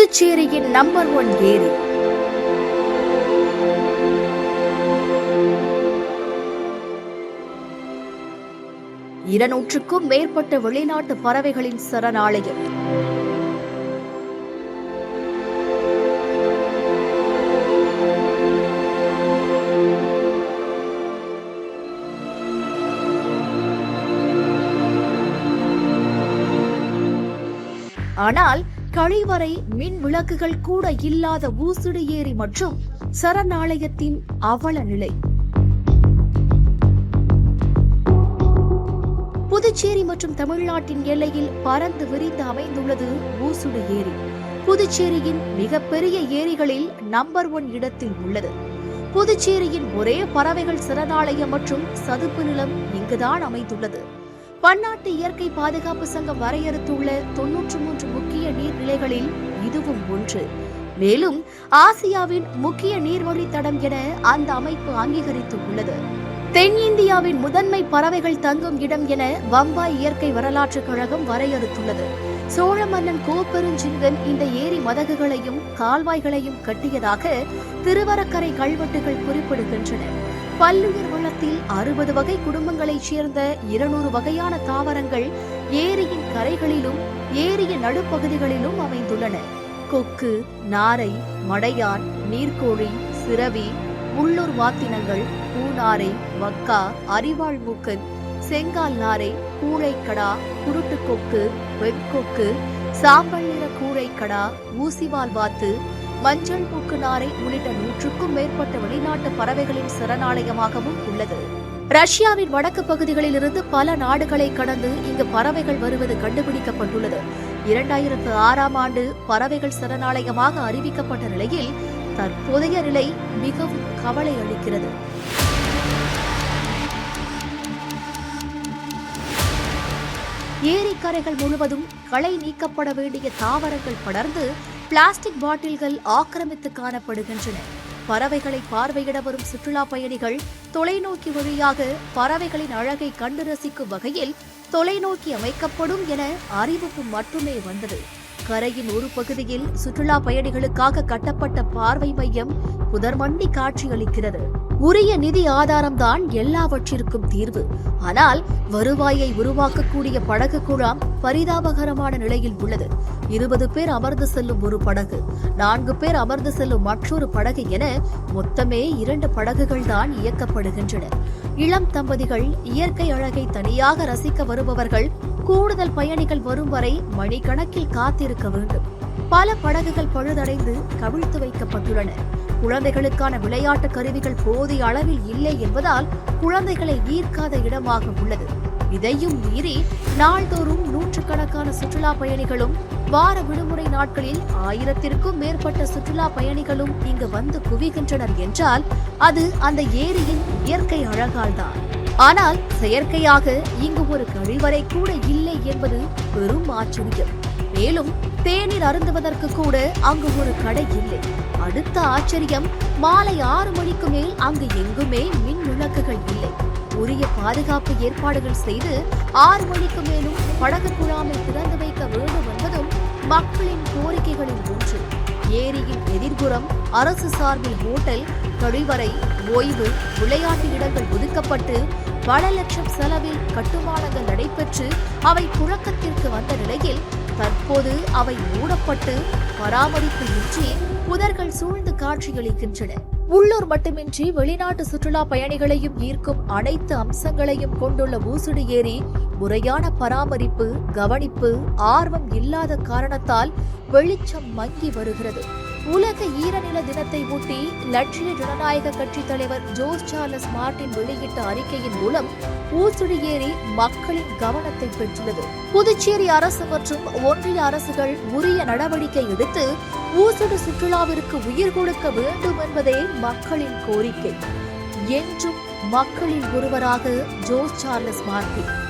புதுச்சேரியின் number one ஏரி. இருநூற்றுக்கும் மேற்பட்ட வெளிநாட்டு பறவைகளின் சரணாலயம். ஆனால் கழிவறை மின் விளக்குகள் கூட இல்லாத ஊசுடு ஏரி மற்றும் சரணாலயத்தின் அவல நிலை. புதுச்சேரி மற்றும் தமிழ்நாட்டின் எல்லையில் பறந்து விரிந்து அமைந்துள்ளது ஊசுடு ஏரி. புதுச்சேரியின் மிகப்பெரிய ஏரிகளில் நம்பர் ஒன் இடத்தில் உள்ளது. புதுச்சேரியின் ஒரே பறவைகள் சரணாலயம் மற்றும் சதுப்பு நிலம் இங்குதான் அமைந்துள்ளது. பன்னாட்டு இயற்கை பாதுகாப்பு சங்கம் வரையறுத்துள்ள தொன்னூற்று மூன்று முக்கிய நீர்நிலைகளில் இதுவும் ஒன்று. மேலும் ஆசியாவின் முக்கிய நீர்வழி தடம் என அந்த அமைப்பு அங்கீகரித்து உள்ளது தென்னிந்தியாவின் முதன்மை பறவைகள் தங்கும் இடம் என பம்பாய் இயற்கை வரலாற்றுக் கழகம் வரையறுத்துள்ளது. சோழ மன்னன் கோப்பெருஞ்சிங்கன் இந்த ஏரி மதகுகளையும் கால்வாய்களையும் கட்டியதாக திருவரக்கரை கல்வெட்டுகள் குறிப்பிடுகின்றன. பல்லுயிர் வளத்தில் அறுபது வகை குடும்பங்களைச் சேர்ந்த இருநூறு வகையான தாவரங்கள் ஏரியின் கரைகளிலும் ஏரியின் நடுப்பகுதிகளிலும் அமைந்துள்ளன. கொக்கு நாரை மடையான் நீர்க்கோழி சிறவி உள்ளூர் வாத்தினங்கள் பூநாரை வக்கா அரிவாள் மூக்கன் செங்கால் நாரை கூழைக்கடா குருட்டுக்கொக்கு வெண்கொக்கு சாம்பல் நிற கூழைக்கடா ஊசிவால் வாத்து மஞ்சள் மூக்கு நாரை உள்ளிட்ட நூற்றுக்கும் மேற்பட்ட வெளிநாட்டு பறவைகளின் சரணாலயமாகவும் உள்ளது. ரஷ்யாவின் வடக்கு பகுதிகளில் இருந்து பல நாடுகளை கடந்து இங்கு பறவைகள் வருவது கண்டுபிடிக்கப்பட்டுள்ளது. இரண்டாயிரத்து ஆறாம் ஆண்டு பறவைகள் சரணாலயமாக அறிவிக்கப்பட்ட நிலையில் தற்போதைய நிலை மிகவும் கவலை அளிக்கிறது. ஏரிக்கரைகள் முழுவதும் களை நீக்கப்பட வேண்டிய தாவரங்கள் படர்ந்து பிளாஸ்டிக் பாட்டில்கள் ஆக்கிரமித்து காணப்படுகின்றன. பறவைகளை பார்வையிட வரும் சுற்றுலா பயணிகள் தொலைநோக்கி வழியாக பறவைகளின் அழகை கண்டு ரசிக்கும் வகையில் தொலைநோக்கி அமைக்கப்படும் என அறிவிப்பு மட்டுமே வந்தது. கரையின் ஒரு பகுதியில் சுற்றுலா பயணிகளுக்காக கட்டப்பட்ட பார்வை மையம் புதர்மண்டி காட்சியளிக்கிறது. உரிய நிதி ஆதாரம்தான் எல்லாவற்றிற்கும் தீர்வு. ஆனால் வருவாயை உருவாக்கக்கூடிய படகு குழாம் பரிதாபகரமான நிலையில் உள்ளது. இருபது பேர் அமர்ந்து செல்லும் ஒரு படகு நான்கு பேர் அமர்ந்து செல்லும் மற்றொரு படகு என மொத்தமே இரண்டு படகுகள் தான் இயக்கப்படுகின்றன. இளம் தம்பதிகள் இயற்கை அழகை தனியாக ரசிக்க வருபவர்கள் கூடுதல் பயணிகள் வரும் வரை மணிக்கணக்கில் காத்திருக்க வேண்டும். பல படகுகள் பழுதடைந்து கவிழ்த்து வைக்கப்பட்டுள்ளன. குழந்தைகளுக்கான விளையாட்டு கருவிகள் போதிய அளவில் இல்லை என்பதால் குழந்தைகளை ஈர்க்காத இடமாக உள்ளது. இதையும் மீறி நாள்தோறும் நூற்றுக்கணக்கான சுற்றுலா பயணிகளும் வார விடுமுறை நாட்களில் ஆயிரத்திற்கும் மேற்பட்ட சுற்றுலா பயணிகளும் இங்கு வந்து குவிகின்றனர் என்றால் அது அந்த ஏரியின் இயற்கை அழகால்தான். ஆனால் செயற்கையாக இங்கு ஒரு கழிவறை கூட இல்லை என்பது பெரும் ஆச்சரியம். மேலும் தேநீர் அருந்துவதற்கு கூட அங்கு ஒரு கடை இல்லை. அடுத்த ஆச்சரியம் மாலை ஆறு மணிக்கு மேல் அங்கு எங்குமே மின் விளக்குகள் இல்லை. உரிய பாதுகாப்பு ஏற்பாடுகள் செய்து ஆறு மணிக்கு மேலும் படகு குழாமை திறந்து வைக்க வேண்டும் என்பதும் மக்களின் கோரிக்கைகளில் ஒன்று. ஏரியின் எதிர்புறம் அரசு சார்பில் ஹோட்டல் கழிவறை ஓய்வு விளையாட்டு இடங்கள் ஒதுக்கப்பட்டு பல லட்சம் செலவில் கட்டுமானங்கள் நடைபெற்று அவை புழக்கத்திற்கு வந்த நிலையில் தற்போது அவை மூடப்பட்டு பராமரிப்பு இன்றி புதர்கள் சூழ்ந்து காட்சியளிக்கின்றன. உள்ளூர் மட்டுமின்றி வெளிநாட்டு சுற்றுலா பயணிகளையும் ஈர்க்கும் அனைத்து அம்சங்களையும் கொண்டுள்ள ஊசுடு ஏரி முறையான பராமரிப்பு கவனிப்பு ஆர்வம் இல்லாத காரணத்தால் வெளிச்சம் மங்கி வருகிறது. உலக ஈரநில தினத்தை ஒட்டி லட்சிய ஜனநாயக கட்சி தலைவர் ஜோர்ஜ் சார்லஸ் மார்டின் வெளியிட்ட அறிக்கையின் மூலம் ஊசுடு ஏரி மக்களின் கவனத்தை பெற்றுள்ளது. புதுச்சேரி அரசு மற்றும் ஒன்றிய அரசுகள் உரிய நடவடிக்கை எடுத்து ஊசடு சுற்றுலாவிற்கு உயிர் கொடுக்க வேண்டும் என்பதே மக்களின் கோரிக்கை. என்றும் மக்களில் ஒருவராக ஜோஸ் சார்லஸ் மார்டின்